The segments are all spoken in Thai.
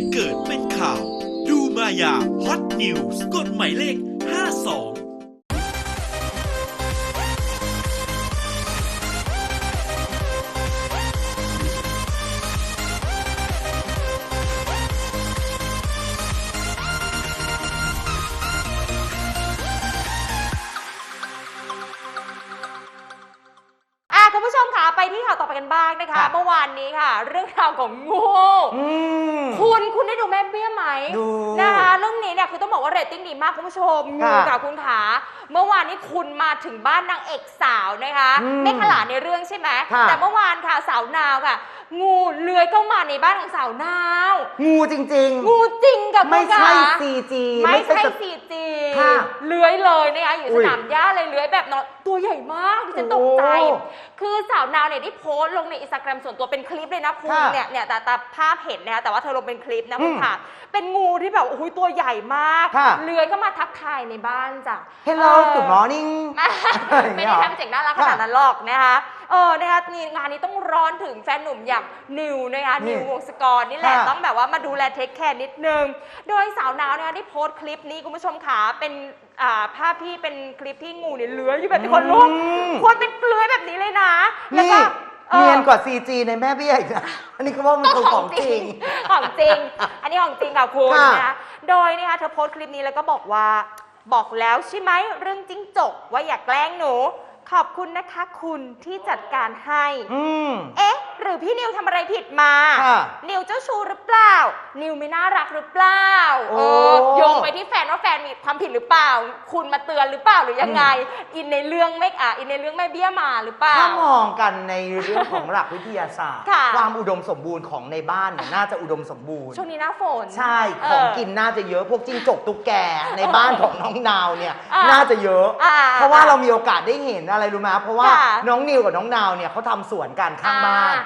ตุเกิดเป็นข่าว ดูมายาฮอตนิวส์กดหมายเลข 52 ที่ข่าวต่อไปกันบ้างนะคะ ค่ะเมื่อวานนี้ค่ะ เรื่องราวของงูอืมคุณคุณได้ดูแม่เบี้ยไหมดูนะคะเรื่องนี้เนี่ยคือต้องบอกว่าเรตติ้งดีมากคุณผู้ชมงูค่ะค่ะคุณขาเมื่อวานนี้คุณมาถึงบ้านนางเอกสาวนะคะอืมไม่ขลาดในเรื่องใช่ไหมค่ะแต่เมื่อวานค่ะสาวนาวค่ะ งูเลื้อยเข้ามาในบ้านของสาวนาว งูจริง งูจริงกับๆ ไม่คุณใช่ขา CG ไม่ใช่สซีจีค่ะเลื้อยเลยนะคะอยู่อุ้สยนามหญ้าเลยเลื้อยแบบนอนตัวใหญ่มากดิฉันตกใจ โอ้คือสาวนาวเนี่ยได้โพสต์ลงในอินสตาแกรมส่วนตัวเป็นคลิปเลยนะคุณค่ะเนี่ยเนี่ยแต่แต่ภาพเห็นนะคะแต่ว่าเธอลงเป็นคลิปนะคุณอืมค่ะ เป็นงูที่แบบโอ้โหตัวใหญ่มากค่ะ เลื้อยก็มาทักทายในบ้านจ้ะ Hello เออ Good morning ไม่ได้ทำเสียงน่ารักขนาดนั้นหรอกนะคะ เออนะคะนี่งานนี้ต้องร้อนถึงแฟนหนุ่มอย่างนิวนะคะนี่นิววงศกรนี่แหละค่ะ ต้องแบบว่ามาดูแลเทคแคร์นิดนึง โดยสาวนาวนะคะได้โพสต์คลิปนี้คุณผู้ชมขาเป็นอ่าภาพที่เป็นคลิปที่งูเนี่ยเลื้อยอยู่แบบที่คนลุกอืม คนเป็นเลื้อยแบบนี้เลยนะ แล้วนี่ก็ออ เนียนกว่า CG ในแม่เบี้ยอีกนะอันนี้ก็ว่ามันคือของจริง ของจริง อันนี้ของจริงค่ะคุณค่ะนะคะโดยนะคะเธอโพสต์คลิปนี้แล้วก็บอกว่า บอกแล้วใช่ไหมเรื่องจิ้งจกว่าอย่าแกล้งหนู ขอบคุณนะคะคุณที่จัดการให้ อืม เอ๊ะ หรือพี่นิวทำอะไรผิดมา ค่ะนิวเจ้าชู้หรือเปล่า นิวไม่น่ารักหรือเปล่าโอ้ เออโยงไปที่แฟนว่าแฟนมีความผิดหรือเปล่า คุณมาเตือนหรือเปล่าหรือยังไง อินในเรื่องไม่อะอินในเรื่องแม่เบี้ยมาหรือเปล่า ถ้ามองกันในเรื่องของหลักวิทยาศาสตร์ ค่ะ ความอุดมสมบูรณ์ของในบ้านเนี่ยน่าจะอุดมสมบูรณ์ ช่วงนี้หน้าฝน ใช่เของกินน่าจะเยอะพวกจิ้งจกตุ๊กแกในบ้านของน้องนาวเนี่ยอ่าน่าจะเยอะ อ่าเพราะว่าเรามีโอกาสได้เห็นอะไรรู้ไหมเพราะว่าค่ะน้องนิวกับน้องนาวเนี่ยเขาทำสวนกันข้างบ้าน อ่า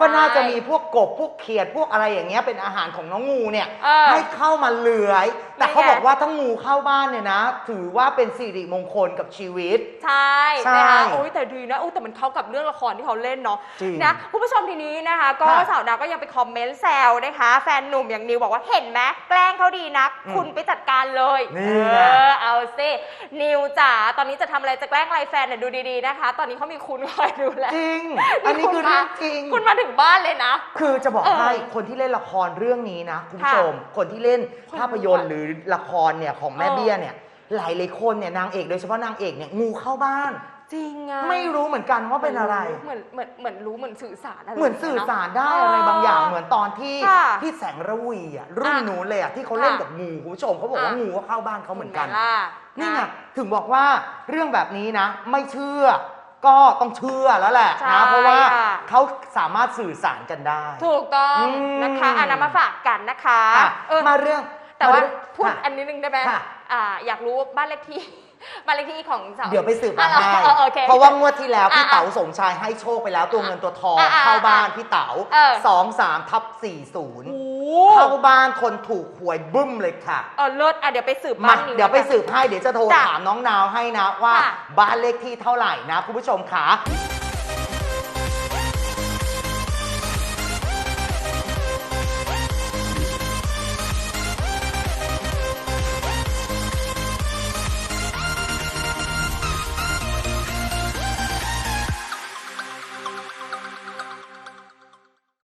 ก็น่าจะใช่มีพวกกบพวกเขียดพวกอะไรอย่างเงี้ยเป็นอาหารของน้องงูเนี่ยเออให้เข้ามาเลื้อย แต่นี่ไงเขาบอกว่าถ้างูเข้าบ้านเนี่ยนะ ถือว่าเป็นสิริมงคลกับชีวิต ใช่ใช่นะคะโอ้ยแต่ดีนะโอ้ยแต่มันเข้ากับเรื่องละครที่เขาเล่นเนาะจริงนะคุณผู้ชมทีนี้นะคะ ก็ค่ะสาวดาวก็ยังไปคอมเมนต์แซวนะคะ แฟนหนุ่มอย่างนิวบอกว่าเห็นไหมแกล้งเขาดีนัก อืมคุณไปจัดการเลยนี่เอไง อเอาสินิวจ๋าตอนนี้จะทำอะไรจะแกล้งอะไรแฟนเนี่ยดูดีๆนะคะ ตอนนี้เขามีคุณคอยดูแล จริง อันนี้คือเรื่องจริง คุณมาถึงบ้านเลยนะ คือจะบอกเออให้คนที่เล่นละครเรื่องนี้นะคุณผู้ค่ะชม คนที่เล่นคนภาพยนตร์หรือละครเนี่ยของแม่เออเบี้ยเนี่ย หลายหลายๆคนเนี่ยนางเอกโดยเฉพาะนางเอกเนี่ยงูเข้าบ้านจริงอะไม่รู้เหมือนกันว่าเป็นอะไร เหมือนเหมือนเหมือนรู้เหมือนสื่อสารอะไรเหมือนสื่อสารได้เอะไรบางอย่างเหมือนตอนที่ค่ะที่แสงระวีอะรุ่นอะนู้นเลยอะที่เขาเล่นค่ะกับงูคุณผู้ชมเขาบอกว่าอะงูก็เข้าบ้านเขาเหมือนกันห็ไหล่ะนี่ไงะถึงบอกว่าเรื่องแบบนี้นะ ไม่เชื่อ ก็ต้องเชื่อแล้วแหละใช่นะเพราะว่าค่ะ เขาสามารถสื่อสารกันได้ ถูกต้องอืม นะคะอะนำมาฝากกันนะคะค่ะเออมาเรื่องแต่ว่าเรื่องพูดค่ะอันนี้นึงได้ไหมค่ะ อ่าอยากรู้บ้านเลขที่ บ้านเลขที่ของสาว เดี๋ยวไปสืบมาอะให้เออโอเคเพราะว่างวดที่แล้วพี่อะเต๋าสมชายให้โชคไปแล้วตัวเงินตัวทองอะอะเข้าบ้านอะพี่เต๋าเออ สองสามทับสี่ศูนย์ โอ้ เข้าบ้านคนถูกหวยบึ้มเลยค่ะ เออเลิศอะเดี๋ยวไปสืบมาบ้านนิวเดี๋ยวไปกันสืบให้เดี๋ยวจะโทรจ้ะถามน้องนาวให้นะว่า ค่ะ บ้านเลขที่เท่าไหร่นะคุณผู้ชมค่ะ